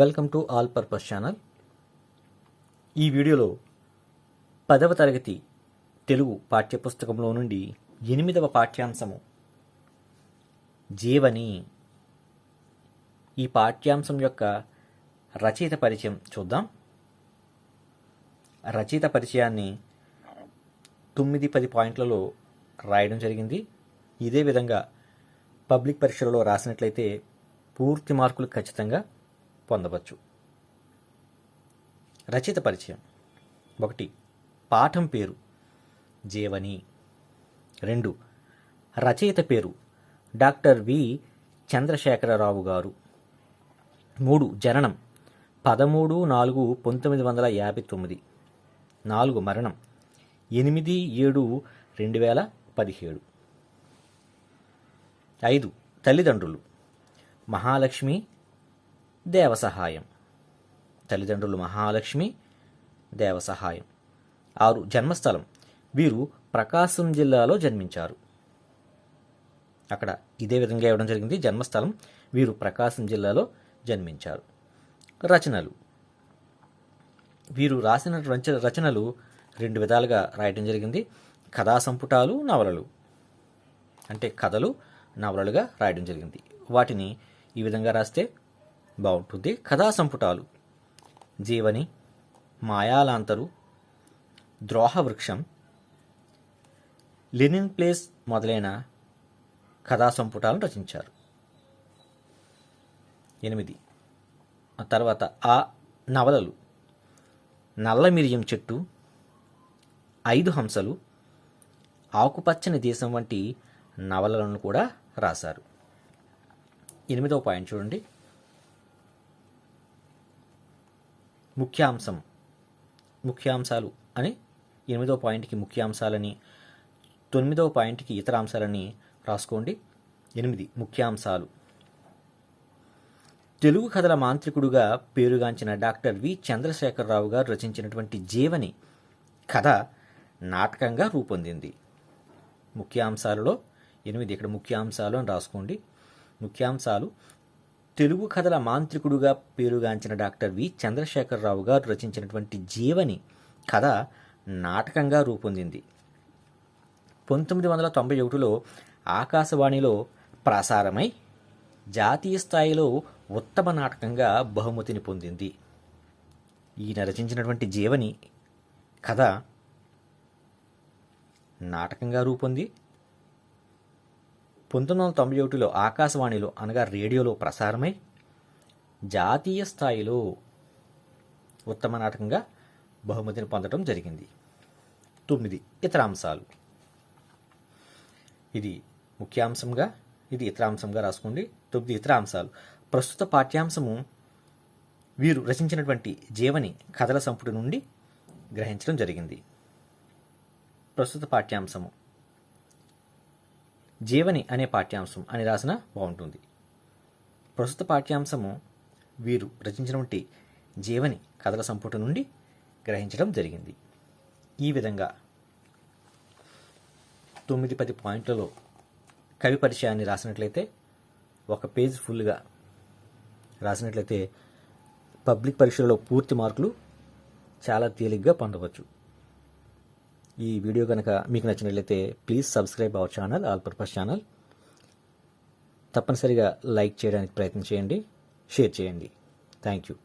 Welcome to all purpose channel ఈ వీడియోలో పదవ తరగతి తెలుగు పాఠ్యపుస్తకంలో నుండి ఎనిమిదవ పాఠ్యాంశము. జీవని. ఈ పాఠ్యాంశం యొక్క రచయిత పరిచయం చూద్దాం. రచయిత పరిచయాన్ని తొమ్మిది పది పాయింట్లలో రాయడం జరిగింది. ఇదే విధంగా పబ్లిక్ పరీక్షలలో రాసినట్లయితే పూర్తి మార్కులు ఖచ్చితంగా పొందవచ్చు. రచయిత పరిచయం. ఒకటి పాఠం పేరు జీవని. రెండు రచయిత పేరు డాక్టర్ వి. చంద్రశేఖరరావు గారు. మూడు జననం పదమూడు నాలుగు పంతొమ్మిది వందల యాభై తొమ్మిది. నాలుగు మరణం ఎనిమిది ఏడు రెండు వేల పదిహేడు. ఐదు తల్లిదండ్రులు మహాలక్ష్మి దేవసహాయం. తల్లిదండ్రులు మహాలక్ష్మి దేవసహాయం. ఆరు జన్మస్థలం. వీరు ప్రకాశం జిల్లాలో జన్మించారు. అక్కడ ఇదే విధంగా ఇవ్వడం జరిగింది. జన్మస్థలం వీరు ప్రకాశం జిల్లాలో జన్మించారు. రచనలు. వీరు రాసిన రచనలు రెండు విధాలుగా రాయటం జరిగింది. కథా సంపుటాలు నవలలు. అంటే కథలు నవలలుగా రాయడం జరిగింది. వాటిని ఈ విధంగా రాస్తే బాగుంటుంది. కథా సంపుటాలు. జీవని మాయాలాంతరు ద్రోహవృక్షం. లినిన్ ప్లేస్ మొదలైన కథా సంపుటాలను రచించారు. ఎనిమిది. ఆ తర్వాత ఆ నవలలు. నల్ల మిరియం చెట్టు ఐదు హంసలు ఆకుపచ్చని దేశం వంటి నవలలను కూడా రాశారు. ఎనిమిదవ పాయింట్ చూడండి. ముఖ్యాంశం. ముఖ్యాంశాలు అని ఎనిమిదో పాయింట్కి ముఖ్యాంశాలని తొమ్మిదో పాయింట్కి ఇతర అంశాలని రాసుకోండి. ఎనిమిది ముఖ్యాంశాలు. తెలుగు కథల మాంత్రికుడుగా పేరుగాంచిన డాక్టర్ వి. చంద్రశేఖరరావు గారు రచించినటువంటి జీవని కథ నాటకంగా రూపొందింది. ముఖ్యాంశాలలో ఎనిమిది ఇక్కడ ముఖ్యాంశాలు అని రాసుకోండి. ముఖ్యాంశాలు తెలుగు కథల మాంత్రికుడుగా పేరుగాంచిన డాక్టర్ వి. చంద్రశేఖరరావు గారు రచించినటువంటి జీవని కథ నాటకంగా రూపొందింది. పంతొమ్మిది వందల తొంభై ఒకటిలో ఆకాశవాణిలో ప్రసారమై జాతీయ స్థాయిలో ఉత్తమ నాటకంగా బహుమతిని పొందింది. ఈయన రచించినటువంటి జీవని కథ నాటకంగా రూపొంది. పంతొమ్మిది వందల తొంభై ఒకటిలో ఆకాశవాణిలో అనగా రేడియోలో ప్రసారమై జాతీయ స్థాయిలో ఉత్తమ నాటకంగా బహుమతిని పొందడం జరిగింది. తొమ్మిది ఇతర అంశాలు ఇది ముఖ్యాంశంగా ఇది ఇతర అంశంగా రాసుకోండి. తొమ్మిది ఇతర అంశాలు ప్రస్తుత పాఠ్యాంశము వీరు రచించినటువంటి జీవని కథల సంపుటి నుండి గ్రహించడం జరిగింది. ప్రస్తుత పాఠ్యాంశము. జీవని అనే పాఠ్యాంశం అని రాసిన బాగుంటుంది. ప్రస్తుత పాఠ్యాంశము వీరు రచించినటువంటి జీవని కథల సంపుటి నుండి గ్రహించడం జరిగింది. ఈ విధంగా తొమ్మిది పది పాయింట్లలో కవి పరిచయాన్ని రాసినట్లయితే ఒక పేజ్ ఫుల్గా రాసినట్లయితే పబ్లిక్ పరీక్షలలో పూర్తి మార్కులు చాలా తేలిగ్గా పొందవచ్చు. ఈ వీడియో కనుక మీకు నచ్చినట్లయితే please subscribe our channel all purpose channel తప్పనిసరిగా లైక్ చేయడానికి ప్రయత్నం చేయండి షేర్ చేయండి. Thank you